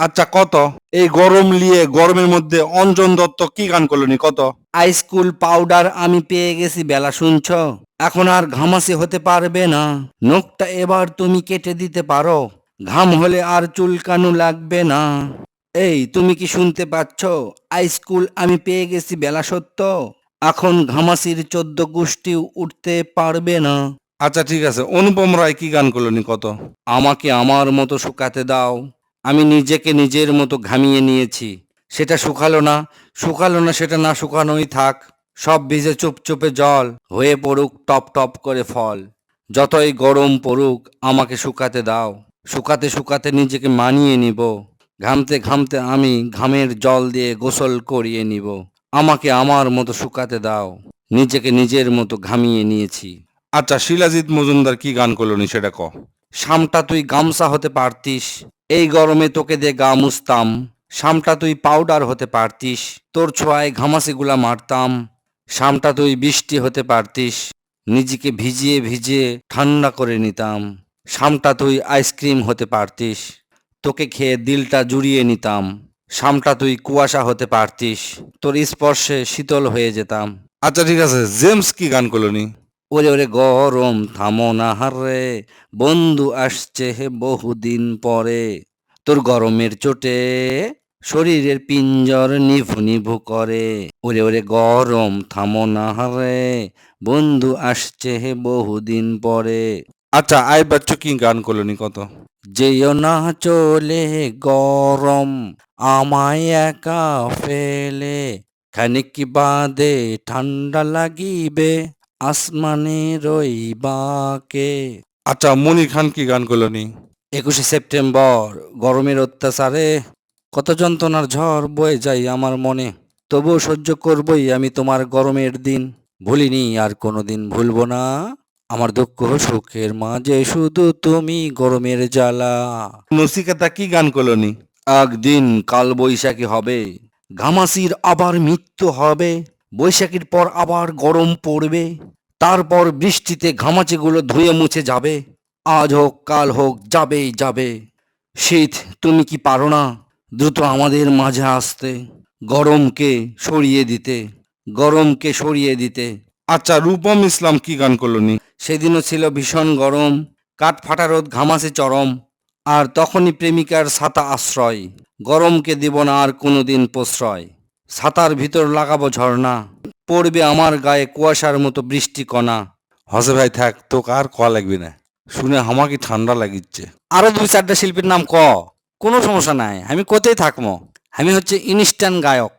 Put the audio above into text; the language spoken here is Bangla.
আচ্ছা কত? এই গরম নিয়ে গরমের মধ্যে অঞ্জন দত্ত কি গান করলেনি কত? আইসকুল পাউডার আমি পেয়ে গেছি বেলা শুনছ? এখন আর ঘামাসি হতে পারবে না। নখটা এবার তুমি কেটে দিতে পারো। ঘাম হলে আর চুলকানো লাগবে না। এই তুমি কি শুনতে পাচ্ছ? আইসকুল আমি পেয়ে গেছি বেলা সত্য। এখন ঘামাসির চোদ্দ গোষ্ঠী উঠতে পারবে না। আচ্ছা ঠিক আছে। অনুপম রায় কি গান করলেনি কত? আমাকে আমার মতো শুকাতে দাও। আমি নিজেকে নিজের মতো ঘামিয়ে নিয়েছি। সেটা শুকালো না। শুকালো না সেটা না শুকানোই থাক। সব ভিজে চুপচুপে জল হয়ে পড়ুক টপ টপ করে ফল। যতই গরম পড়ুক আমাকে শুকাতে দাও। শুকাতে শুকাতে নিজেকে মানিয়ে নিব। ঘামতে ঘামতে আমি ঘামের জল দিয়ে গোসল করিয়ে নিব। আমাকে আমার মতো শুকাতে দাও। নিজেকে নিজের মতো ঘামিয়ে নিয়েছি। আচ্ছা শিলাজিৎ মজুমদার কি গান করলেনি সেটা ক? শামটা তুই গামছা হতে পারতিস। এই গরমে তোকে দে গা মুছতাম। শামটা তুই পাউডার হতে পারতিস। তোর ছোঁয়ায় ঘামাসিগুলা মারতাম। শামটা তুই বৃষ্টি হতে পারতিস। নিজেকে ভিজিয়ে ভিজিয়ে ঠান্ডা করে নিতাম। শামটা তুই আইসক্রিম হতে পারতিস। তোকে খেয়ে দিলটা জুড়িয়ে নিতাম। শামটা তুই কুয়াশা হতে পারতিস। তোর স্পর্শে শীতল হয়ে যেতাম। আচ্ছা ঠিক আছে। জেমস কি গান করলেনি ওরে ওরে গরম থামো না হারে। বন্ধু আসছে হে বহুদিন পরে। তোর গরমের চোটে শরীরের পিঞ্জর নিভু নিভু করে। ওরে ওরে গরম থামো না হারে। বন্ধু আসছে হে বহুদিন পরে। আচ্ছা আই বাচ্চু কি গান করলেনি কত? যেও না চলে গরম আমায় একা ফেলে। খানিক কি বাদে ঠান্ডা লাগিবে। আসমানে রইবাকে আচ্ছা মনির খান কি গান করলেনি একুশে সেপ্টেম্বর গরমের অত্যাচারে কত যন্ত্রণার ঝড় বয়ে যায় আমার মনে। তবুও সহ্য করবই আমি তোমার গরমের দিন। ভুলিনি আর কোনোদিন ভুলবো না। আমার দুঃখ সুখের মাঝে শুধু তুমি গরমের জ্বালা। নসিকাতা কি গান করলেনি একদিন কাল বৈশাখী হবে ঘামাসির আবার মৃত্যু হবে। বৈশাখীর পর আবার গরম পড়বে। তারপর বৃষ্টিতে ঘামাচিগুলো ধুয়ে মুছে যাবে। আজ হোক কাল হোক যাবেই যাবে। শীত তুমি কি পারো না দ্রুত আমাদের মাঝে আসতে? গরমকে সরিয়ে দিতে গরমকে সরিয়ে দিতে। আচ্ছা রূপম ইসলাম কি গান করলেনি সেদিনও ছিল ভীষণ গরম। কাঠ ফাটা রোদ ঘামাসে চরম। আর তখনই প্রেমিকার ছাতা আশ্রয়। গরমকে দিব না আর কোনোদিন প্রশ্রয়। ছাতার ভিতর লাগাবো ঝর্ণা। পড়বে আমার গায়ে কুয়াশার মতো বৃষ্টি কণা। হসে ভাই, থাক, তোকে আর ক লাগবে না। শুনে আমাকে ঠান্ডা লাগিচ্ছে। আরও দুই, চারটা শিল্পীর নাম ক। কোনো সমস্যা নাই, আমি কোথায় থাকব? আমি হচ্ছে ইনস্ট্যান্ট গায়ক।